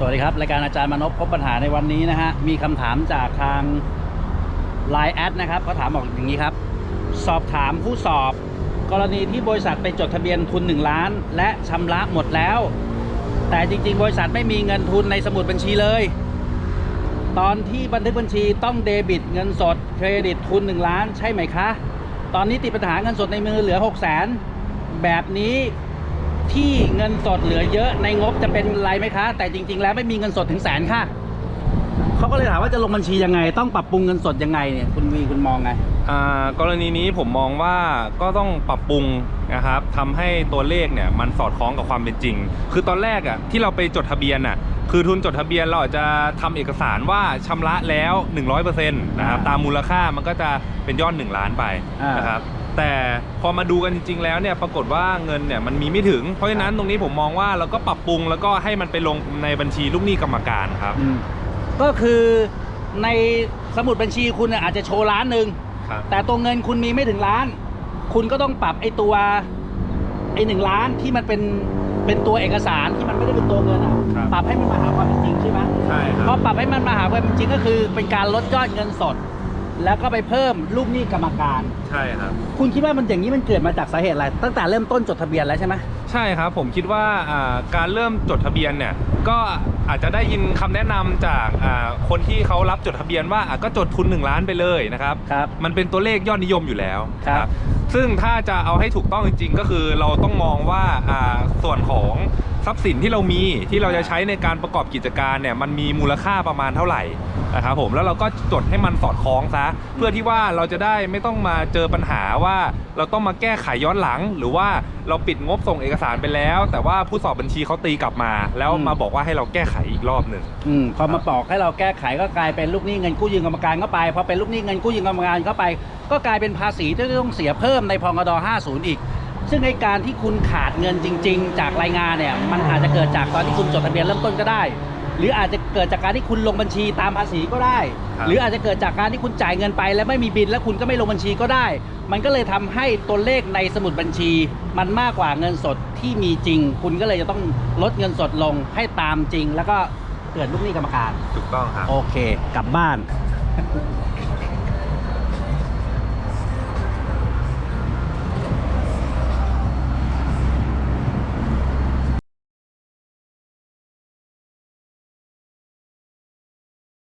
สวัสดีครับ รายการอาจารย์มานพพบปัญหาในวันนี้นะฮะ มีคำถามจากทาง Line แอดนะครับเขาถามบอกอย่างนี้ครับ สอบถามผู้สอบ กรณีที่บริษัทไปจดทะเบียนทุน 1 ล้าน และชำระหมดแล้ว แต่จริง ๆ บริษัทไม่มีเงินทุนในสมุดบัญชีเลย ตอนที่บันทึกบัญชีต้องเดบิต เงินสดเครดิตทุน 1 ล้านใช่ไหมคะ ตอนนี้ติดปัญหาเงินสดในมือเหลือ 6 0 0 0 0 0แบบนี้ ที่เงินสดเหลือเยอะในงบจะเป็นไรไหมคะ แต่จริง ๆ แล้วไม่มีเงินสดถึงแสนค่ะเขาก็เลยถามว่าจะลงบัญชียังไง ต้องปรับปรุงเงินสดยังไงเนี่ยคุณวีคุณมองไงอ่ากรณีนี้ผมมองว่าก็ต้องปรับปรุงนะครับทำให้ตัวเลขเนี่ยมันสอดคล้องกับความเป็นจริง คือตอนแรกอะที่เราไปจดทะเบียนอะคือทุนจดทะเบียนเราอาจจะทำเอกสารว่าชำระแล้ว 100%นะครับตามมูลค่ามันก็จะเป็นยอด 1 ล้านไปนะครับ แต่พอมาดูกันจริงๆแล้วเนี่ยปรากฏว่าเงินเนี่ยมันมีไม่ถึง เพราะฉะนั้นตรงนี้ผมมองว่าเราก็ปรับปรุงแล้วก็ให้มันไปลงในบัญชีลูกหนี้กรรมการครับ อืมก็คือในสมุดบัญชีคุณเนี่ยอาจจะโชว์ล้านหนึ่ง ครับ แต่ตัวเงินคุณมีไม่ถึงล้าน คุณก็ต้องปรับไอ้ตัวไอ้หนึ่งล้านที่มันเป็นเป็นตัวเอกสารที่มันไม่ได้เป็นตัวเงินอะ ครับ ปรับให้มันมาหาความเป็นจริงใช่ไหมใช่คพรัอบปรับให้มันมาหาความเป็นจริงก็คือเป็นการลดยอดเงินสด แล้วก็ไปเพิ่มลูกหนี้กรรมการ ใช่ครับ คุณคิดว่ามันอย่างนี้มันเกิดมาจากสาเหตุอะไร ตั้งแต่เริ่มต้นจดทะเบียนแล้วใช่ไหมใช่ครับผมคิดว่าอ่าการเริ่มจดทะเบียนเนี่ยก็อาจจะได้ยินคำแนะนำจากอ่าคนที่เขารับจดทะเบียนว่าอะก็จดทุน 1 ล้านไปเลยนะครับ ครับ มันเป็นตัวเลขยอดนิยมอยู่แล้วครับนะซึ่งถ้าจะเอาให้ถูกต้องจริง ๆ ก็คือเราต้องมองว่าอ่าส่วนของ ทรัพย์สินที่เรามีที่เราจะใช้ในการประกอบกิจการเนี่ยมันมีมูลค่าประมาณเท่าไหร่นะครับผมแล้วเราก็จดให้มันสอดคล้องซะเพื่อที่ว่าเราจะได้ไม่ต้องมาเจอปัญหาว่าเราต้องมาแก้ไขย้อนหลัง หรือว่าเราปิดงบส่งเอกสารไปแล้ว แต่ว่าผู้สอบบัญชีเขาตีกลับมา แล้วอืมมาบอกว่าให้เราแก้ไขอีกรอบหนึ่งอืมพอมาบอกให้เราแก้ไขก็กลายเป็นลูกหนี้เงินกู้ยืมกรรมการเข้าไปพอเป็นลูกหนี้เงินกู้ยืมกรรมการเข้าไป ก็กลายเป็นภาษีที่ต้องเสียเพิ่มในพงด50 อีก ซึ่งในการที่คุณขาดเงินจริง ๆ จากรายงานเนี่ยมันอาจจะเกิดจากตอนที่คุณจดทะเบียนเริ่มต้นก็ได้ หรืออาจจะเกิดจากการที่คุณลงบัญชีตามภาษีก็ได้ ครับ หรืออาจจะเกิดจากการที่คุณจ่ายเงินไป แล้วไม่มีบินแล้วคุณก็ไม่ลงบัญชีก็ได้ มันก็เลยทำให้ตัวเลขในสมุดบัญชี มันมากกว่าเงินสดที่มีจริง คุณก็เลยจะต้องลดเงินสดลงให้ตามจริง แล้วก็เกิดลูกหนี้กรรมการ ถูกต้องครับ โอเค กลับบ้าน